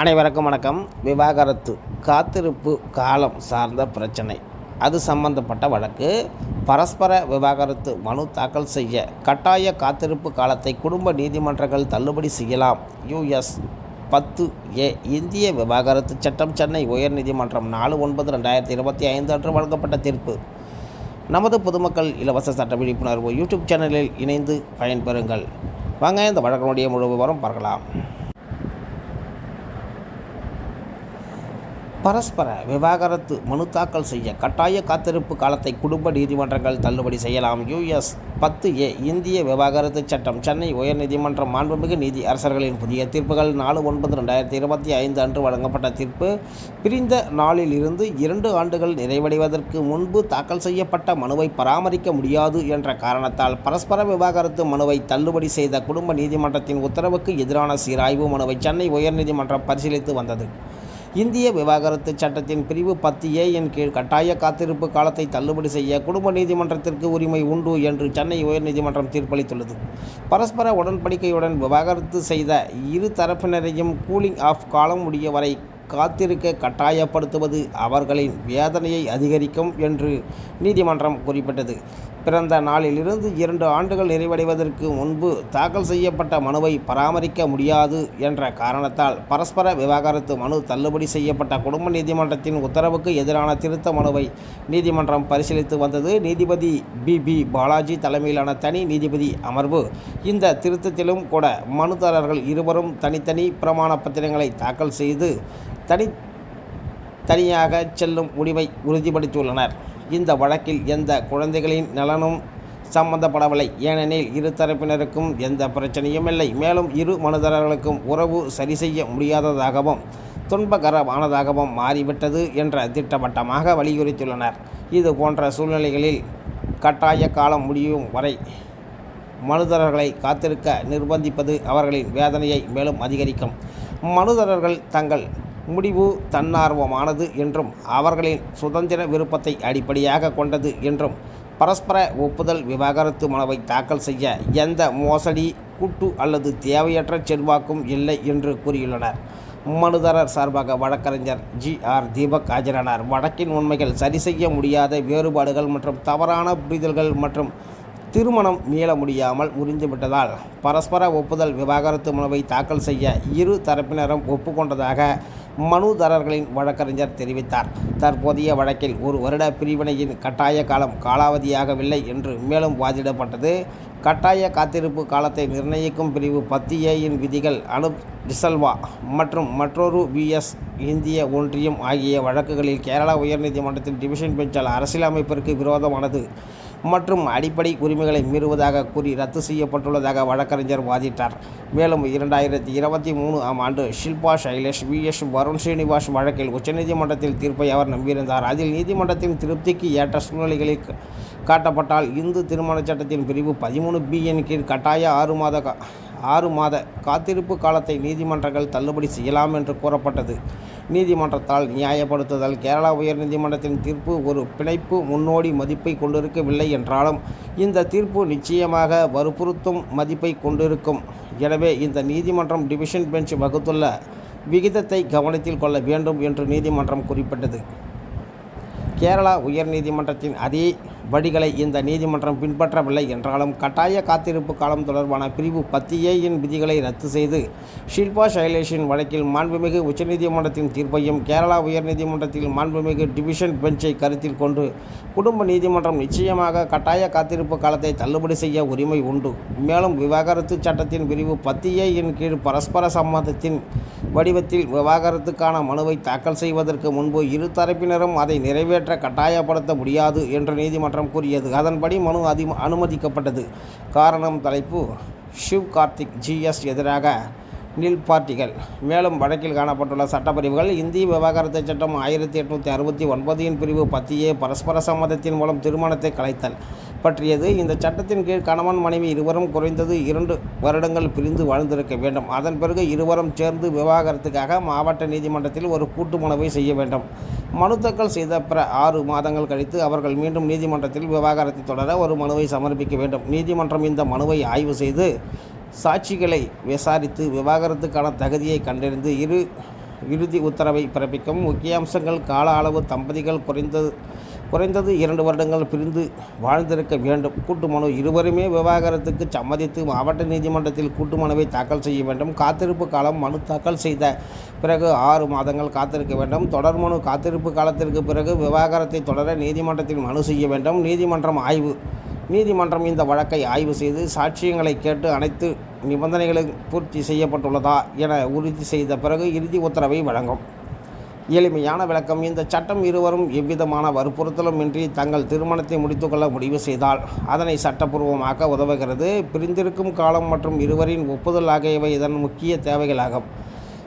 அனைவருக்கும் வணக்கம். விவாகரத்து காத்திருப்பு காலம் சார்ந்த பிரச்சனை. அது சம்பந்தப்பட்ட வழக்கு. பரஸ்பர விவாகரத்து மனு தாக்கல் செய்ய கட்டாய காத்திருப்பு காலத்தை குடும்ப நீதிமன்றங்கள் தள்ளுபடி செய்யலாம். யுஎஸ் பத்து ஏ இந்திய விவாகரத்து சட்டம் சென்னை உயர்நீதிமன்றம் நாலு ஒன்பது ரெண்டாயிரத்தி இருபத்தி ஐந்து அன்று வழங்கப்பட்ட தீர்ப்பு. நமது பொதுமக்கள் இலவச சட்ட விழிப்புணர்வு யூடியூப் சேனலில் இணைந்து பயன்பெறுங்கள். வாங்க இந்த வழக்கினுடைய முழு விவரம் பார்க்கலாம். பரஸ்பர விவாகரத்து மனு தாக்கல் செய்ய கட்டாய காத்திருப்பு காலத்தை குடும்ப நீதிமன்றங்கள் தள்ளுபடி செய்யலாம். யுஎஸ் பத்து ஏ இந்திய விவாகரத்து சட்டம். சென்னை உயர்நீதிமன்றம் மாண்புமிகு நீதி அரசர்களின் புதிய தீர்ப்புகள் நாலு ஒன்பது ரெண்டாயிரத்தி இருபத்தி ஐந்து அன்று வழங்கப்பட்ட தீர்ப்பு. பிரிந்த நாளில் இருந்து இரண்டு ஆண்டுகள் நிறைவடைவதற்கு முன்பு தாக்கல் செய்யப்பட்ட மனுவை பராமரிக்க முடியாது என்ற காரணத்தால் பரஸ்பர விவாகரத்து மனுவை தள்ளுபடி செய்த குடும்ப நீதிமன்றத்தின் உத்தரவுக்கு எதிரான சீராய்வு மனுவை சென்னை உயர்நீதிமன்றம் பரிசீலித்து வந்தது. இந்திய விவாகரத்து சட்டத்தின் பிரிவு பத்து ஏ கீழ் கட்டாய காத்திருப்பு காலத்தை தள்ளுபடி செய்ய குடும்ப நீதிமன்றத்திற்கு உரிமை உண்டு என்று சென்னை உயர்நீதிமன்றம் தீர்ப்பளித்துள்ளது. பரஸ்பர உடன்படிக்கையுடன் விவாகரத்து செய்த இரு தரப்பினரையும் கூலிங் ஆஃப் காலம் முடிய வரை காத்திருக்க கட்டாயப்படுத்துவது அவர்களின் வேதனையை அதிகரிக்கும் என்று நீதிமன்றம் குறிப்பிட்டது. பிறந்த நாளிலிருந்து இரண்டு ஆண்டுகள் நிறைவடைவதற்கு முன்பு தாக்கல் செய்யப்பட்ட மனுவை பராமரிக்க முடியாது என்ற காரணத்தால் பரஸ்பர விவாகரத்து மனு தள்ளுபடி செய்யப்பட்ட குடும்ப நீதிமன்றத்தின் உத்தரவுக்கு எதிரான திருத்த மனுவை நீதிமன்றம் பரிசீலித்து வந்தது. நீதிபதி பி. பி. பாலாஜி தலைமையிலான தனி நீதிபதி அமர்வு. இந்த திருத்தத்திலும் கூட மனுதாரர்கள் இருவரும் தனித்தனி பிரமாண பத்திரங்களை தாக்கல் செய்து தனி தனியாக செல்லும் முடிவை உறுதிப்படுத்தியுள்ளனர். இந்த வழக்கில் எந்த குழந்தைகளின் நலனும் சம்பந்தப்படவில்லை. ஏனெனில் இரு தரப்பினருக்கும் எந்த பிரச்சனையும் இல்லை. மேலும் இரு மனுதாரர்களுக்கும் உறவு சரி செய்ய முடியாததாகவும் துன்பகரமானதாகவும் மாறிவிட்டது என்ற திட்டவட்டமாக வலியுறுத்தியுள்ளனர். இது போன்ற சூழ்நிலைகளில் கட்டாய காலம் முடியும் வரை மனுதாரர்களை காத்திருக்க நிர்பந்திப்பது அவர்களின் வேதனையை மேலும் அதிகரிக்கும். மனுதாரர்கள் தங்கள் முடிவு தன்னார்வமானது என்றும் அவர்களின் சுதந்திர விருப்பத்தை அடிப்படையாக கொண்டது என்றும் பரஸ்பர ஒப்புதல் விவாகரத்து மனுவை தாக்கல் செய்ய எந்த மோசடி கூட்டு அல்லது தேவையற்ற செல்வாக்கும் இல்லை என்று கூறியுள்ளனர். மனுதாரர் சார்பாக வழக்கறிஞர் ஜி. ஆர். தீபக் ஆஜரானார். வழக்கின் உண்மைகள் சரி செய்ய முடியாத வேறுபாடுகள் மற்றும் தவறான புரிதல்கள் மற்றும் திருமணம் மீள முடியாமல் முறிந்துவிட்டதால் பரஸ்பர ஒப்புதல் விவாகரத்து மனுவை தாக்கல் செய்ய இரு தரப்பினரும் ஒப்புக்கொண்டதாக மனுதாரர்களின் வழக்கறிஞர் தெரிவித்தார். தற்போதைய வழக்கில் ஒரு வருட பிரிவினையின் கட்டாய காலம் காலாவதியாகவில்லை என்று மேலும் வாதிடப்பட்டது. கட்டாய காத்திருப்பு காலத்தை நிர்ணயிக்கும் பிரிவு பத்து ஏயின் விதிகள் அனு டிசல்வா மற்றும் மற்றொரு விஎஸ் இந்திய ஒன்றியம் ஆகிய வழக்குகளில் கேரளா உயர்நீதிமன்றத்தின் டிவிஷன் பெஞ்சால் அரசியலமைப்பிற்கு விரோதமானது. மற்றும் அடிப்படை உரிமைகளை மீறுவதாக கூறி ரத்து செய்யப்பட்டுள்ளதாக வழக்கறிஞர் வாதிட்டார். மேலும் இரண்டாயிரத்தி இருபத்தி மூணு ஆம் ஆண்டு ஷில்பா சைலேஷ் வி. எஸ். வருண் ஸ்ரீனிவாஸ் வழக்கில் உச்சநீதிமன்றத்தில் தீர்ப்பை அவர் நம்பியிருந்தார். அதில் நீதிமன்றத்தின் திருப்திக்கு ஏற்ற சூழ்நிலைகளில் காட்டப்பட்டால் இந்து திருமண சட்டத்தின் பிரிவு பதிமூணு பி. என். கீழ் கட்டாய ஆறு மாத ஆறு மாத காத்திருப்பு காலத்தை நீதிமன்றங்கள் தள்ளுபடி செய்யலாம் என்று கூறப்பட்டது. நீதிமன்றத்தால் நியாயப்படுத்துதல். கேரளா உயர்நீதிமன்றத்தின் தீர்ப்பு ஒரு பிணைப்பு முன்னோடி மதிப்பை கொண்டிருக்கவில்லை என்றாலும் இந்த தீர்ப்பு நிச்சயமாக வற்புறுத்தும் மதிப்பை கொண்டிருக்கும். எனவே இந்த நீதிமன்றம் டிவிஷன் பெஞ்ச் வகுத்துள்ள விகிதத்தை கவனத்தில் கொள்ள வேண்டும் என்று நீதிமன்றம் குறிப்பிட்டது. கேரளா உயர்நீதிமன்றத்தின் அதே படிகளை இந்த நீதிமன்றம் பின்பற்றவில்லை. என்றாலும் கட்டாய காத்திருப்பு காலம் தொடர்பான பிரிவு பத்தியேயின் விதிகளை ரத்து செய்து ஷில்பா சைலேஷின் வழக்கில் மாண்புமிகு உச்சநீதிமன்றத்தின் தீர்ப்பையும் கேரளா உயர்நீதிமன்றத்தில் மாண்புமிகு டிவிஷன் பெஞ்சை கருத்தில் கொண்டு குடும்ப நீதிமன்றம் நிச்சயமாக கட்டாய காத்திருப்பு காலத்தை தள்ளுபடி செய்ய உரிமை உண்டு. மேலும் விவாகரத்து சட்டத்தின் பிரிவு பத்தியேயின் கீழ் பரஸ்பர சம்மதத்தின் வடிவத்தில் விவாகரத்துக்கான மனுவை தாக்கல் செய்வதற்கு முன்பு இரு தரப்பினரும் அதை நிறைவேற்ற கட்டாயப்படுத்த முடியாது என்று நீதிமன்றம் கூறியது. அதன்படி மனு அதி அனுமதிக்கப்பட்டது. காரணம் தலைப்பு ஷிவ் கார்த்திக் ஜிஎஸ் எதிராக நில் பார்ட்டிகள். மேலும் வழக்கில் காணப்பட்டுள்ள சட்டப்பிரிவுகள் இந்திய விவகாரத்தை சட்டம் ஆயிரத்தி எட்நூற்றி அறுபத்தி ஒன்பதின் பிரிவு பத்தியே பரஸ்பர சம்மதத்தின் மூலம் திருமணத்தை கலைத்தல். பற்றியது இந்த சட்டத்தின் கீழ் கணவன் மனைவி இருவரும் குறைந்தது இரண்டு வருடங்கள் பிரிந்து வாழ்ந்திருக்க வேண்டும். அதன் பிறகு இருவரும் சேர்ந்து விவாகரத்துக்காக மாவட்ட நீதிமன்றத்தில் ஒரு கூட்டு மனுவை செய்ய வேண்டும். மனு தாக்கல் செய்த பிற ஆறு மாதங்கள் கழித்து அவர்கள் மீண்டும் நீதிமன்றத்தில் விவாகரத்தை தொடர ஒரு மனுவை சமர்ப்பிக்க வேண்டும். நீதிமன்றம் இந்த மனுவை ஆய்வு செய்து சாட்சிகளை விசாரித்து விவாகரத்துக்கான தகுதியை கண்டறிந்து இரு இறுதி உத்தரவை பிறப்பிக்கும். முக்கிய அம்சங்கள் கால அளவு தம்பதிகள் குறைந்தது குறைந்தது இரண்டு வருடங்கள் பிரிந்து வாழ்ந்திருக்க வேண்டும். கூட்டு மனு இருவருமே விவாகரத்துக்கு சம்மதித்து மாவட்ட நீதிமன்றத்தில் கூட்டு மனுவை தாக்கல் செய்ய வேண்டும். காத்திருப்பு காலம் மனு தாக்கல் செய்த பிறகு ஆறு மாதங்கள் காத்திருக்க வேண்டும். தொடர் மனு காத்திருப்பு காலத்திற்கு பிறகு விவாகரத்தை தொடர நீதிமன்றத்தில் மனு செய்ய வேண்டும். நீதிமன்றம் ஆய்வு நீதிமன்றம் இந்த வழக்கை ஆய்வு செய்து சாட்சியங்களை கேட்டு அனைத்து நிபந்தனைகளும் பூர்த்தி செய்யப்பட்டுள்ளதா என உறுதி செய்த பிறகு இறுதி உத்தரவை வழங்கும். எளிமையான விளக்கம். இந்த சட்டம் இருவரும் எவ்விதமான வற்புறுத்தலும் இன்றி தங்கள் திருமணத்தை முடித்துக்கொள்ள முடிவு செய்தால் அதனை சட்டப்பூர்வமாக்க உதவுகிறது. பிரிந்திருக்கும் காலம் மற்றும் இருவரின் ஒப்புதல் ஆகியவை இதன் முக்கிய தேவைகளாகும்.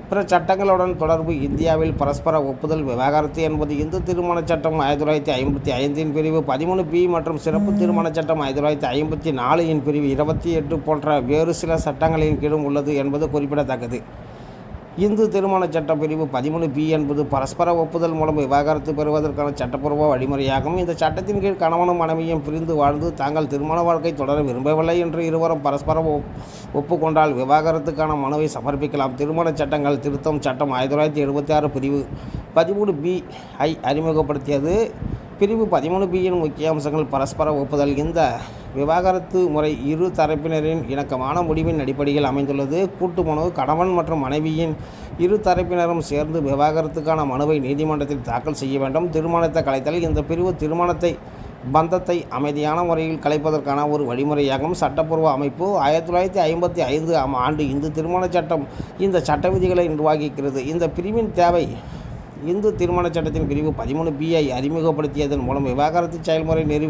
பிற சட்டங்களுடன் தொடர்பு இந்தியாவில் பரஸ்பர ஒப்புதல் விவகாரத்து என்பது இந்து திருமணச் சட்டம் ஆயிரத்தி தொள்ளாயிரத்தி ஐம்பத்தி ஐந்தின் பிரிவு பதிமூணு பி மற்றும் சிறப்பு திருமணச் சட்டம் ஆயிரத்தி தொள்ளாயிரத்தி ஐம்பத்தி நாலின் பிரிவு இருபத்தி எட்டு போன்ற வேறு சில சட்டங்களின் கீழும் உள்ளது என்பது குறிப்பிடத்தக்கது. இந்து திருமணச் சட்டப்பிரிவு பதிமூணு பி என்பது பரஸ்பர ஒப்புதல் மூலம் விவாகரத்து பெறுவதற்கான சட்டப்பூர்வ வழிமுறையாகும். இந்த சட்டத்தின் கீழ் கணவனும் மனைவியும் பிரிந்து வாழ்ந்து தாங்கள் திருமண வாழ்க்கை தொடர விரும்பவில்லை என்று இருவரும் பரஸ்பரம் ஒப்புக்கொண்டால் விவாகரத்துக்கான மனுவை சமர்ப்பிக்கலாம். திருமணச் சட்டங்கள் திருத்தம் சட்டம் ஆயிரத்தி தொள்ளாயிரத்தி எழுபத்தி ஆறு பிரிவு பதிமூணு பி ஐ அறிமுகப்படுத்தியது. பிரிவு பதிமூணு பியின் முக்கிய அம்சங்கள் பரஸ்பர ஒப்புதல். இந்த விவாகரத்து முறை இரு தரப்பினரின் இணக்கமான முடிவின் அடிப்படையில் அமைந்துள்ளது. கூட்டு மனு கணவன் மற்றும் மனைவியின் இரு தரப்பினரும் சேர்ந்து விவாகரத்துக்கான மனுவை நீதிமன்றத்தில் தாக்கல் செய்ய வேண்டும். திருமணத்தை கலைத்தல் இந்த பிரிவு திருமணத்தை பந்தத்தை அமைதியான முறையில் கலைப்பதற்கான ஒரு வழிமுறையாகும். சட்டப்பூர்வ அமைப்பு ஆயிரத்தி தொள்ளாயிரத்தி ஐம்பத்தி ஐந்து ஆம் ஆண்டு இந்து திருமணச் சட்டம் இந்த சட்ட விதிகளை நிர்வகிக்கிறது. இந்த பிரிவின் தேவை இந்து திருமணச் சட்டத்தின் பிரிவு பதிமூணு பிஐ அறிமுகப்படுத்தியதன் மூலம் விவாகரத்து செயல்முறை நெறி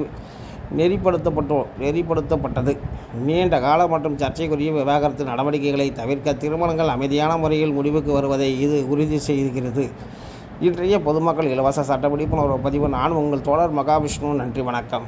நெறிப்படுத்தப்பட்டோ நெறிப்படுத்தப்பட்டது. நீண்ட கால மற்றும் சர்ச்சைக்குரிய விவாகரத்து நடவடிக்கைகளை தவிர்க்க திருமணங்கள் அமைதியான முறையில் முடிவுக்கு வருவதை இது உறுதி செய்கிறது. இன்றைய பொதுமக்கள் இலவச சட்ட விழிப்புணர்வு பதிவு நான் உங்கள் தோழர் மகாவிஷ்ணு. நன்றி வணக்கம்.